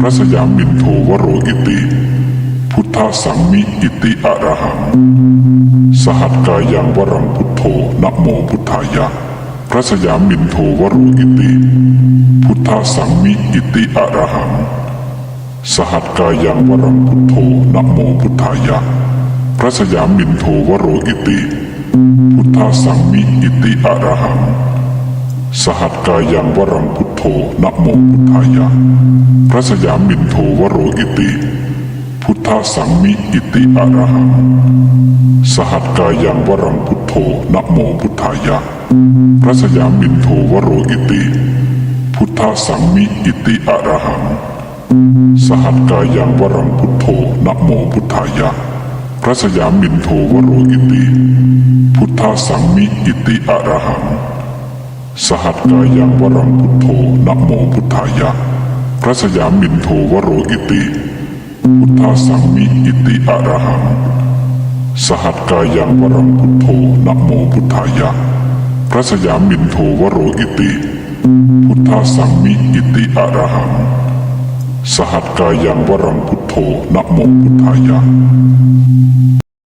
พระสยามินโทวโรอิติ พุทธสังมิอิติอรหัง สหัสกายังวรังพุทโธนะโมพุทธายะ พระสยามินโทวโรอิติ พุทธสังมิอิติอรหัง สหัสกายังวรังพุทโธนะโมพุทธายะ พระสยามินโทวโรอิติ พุทธสังมิอิติอรหัง สหัสกายังวรังพุท นะโมพุทธายะ พระสยามินโทวโรอิติ พุทธสังมิอิติอรหัง สหัสกายังวรังพุทโธนะโมพุทธายะ พระสยามินโทวโรอิติ พุทธสังมิอิติอรหัง สหัสกายังวรังพุทโธนะโมพุทธายะ พระสยามินโทวโรอิติ พุทธสังมิอิติอรหัง สหัสกายังวรังพุทโธนะโมพุทธายะ พระสยามินโทวโรอิติ พุทธาสังมิอิติอะระหัง สหัสกายังวรังพุทโธนะโมพุทธายะ พระสยามินโทวโรอิติ พุทธาสังมิอิติอะระหัง สหัสกายังวรังพุทโธนะโมพุทธายะ